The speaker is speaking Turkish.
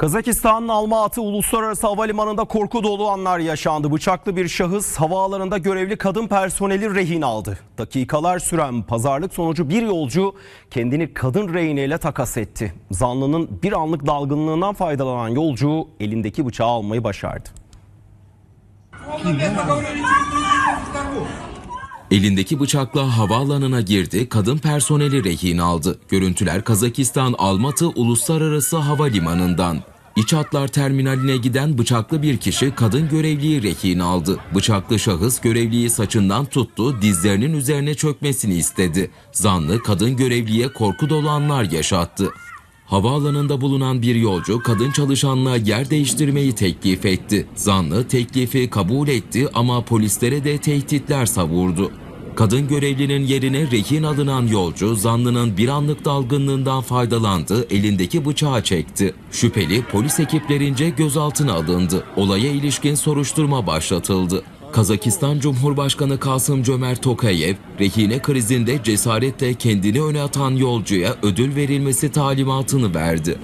Kazakistan'ın Almaty Uluslararası Havalimanı'nda korku dolu anlar yaşandı. Bıçaklı bir şahıs havaalanında görevli kadın personeli rehin aldı. Dakikalar süren pazarlık sonucu bir yolcu kendini kadın rehineyle takas etti. Zanlının bir anlık dalgınlığından faydalanan yolcu elindeki bıçağı almayı başardı. Elindeki bıçakla havaalanına girdi, kadın personeli rehin aldı. Görüntüler Kazakistan Almatı Uluslararası Havalimanı'ndan. İç hatlar terminaline giden bıçaklı bir kişi kadın görevliyi rehin aldı. Bıçaklı şahıs görevliyi saçından tuttu, dizlerinin üzerine çökmesini istedi. Zanlı kadın görevliye korku dolu anlar yaşattı. Havaalanında bulunan bir yolcu kadın çalışanla yer değiştirmeyi teklif etti. Zanlı teklifi kabul etti ama polislere de tehditler savurdu. Kadın görevlinin yerine rehin alınan yolcu zanlının bir anlık dalgınlığından faydalandı, elindeki bıçağı çekti. Şüpheli polis ekiplerince gözaltına alındı. Olaya ilişkin soruşturma başlatıldı. Kazakistan Cumhurbaşkanı Kasım Cömert Tokayev, rehine krizinde cesaretle kendini öne atan yolcuya ödül verilmesi talimatını verdi.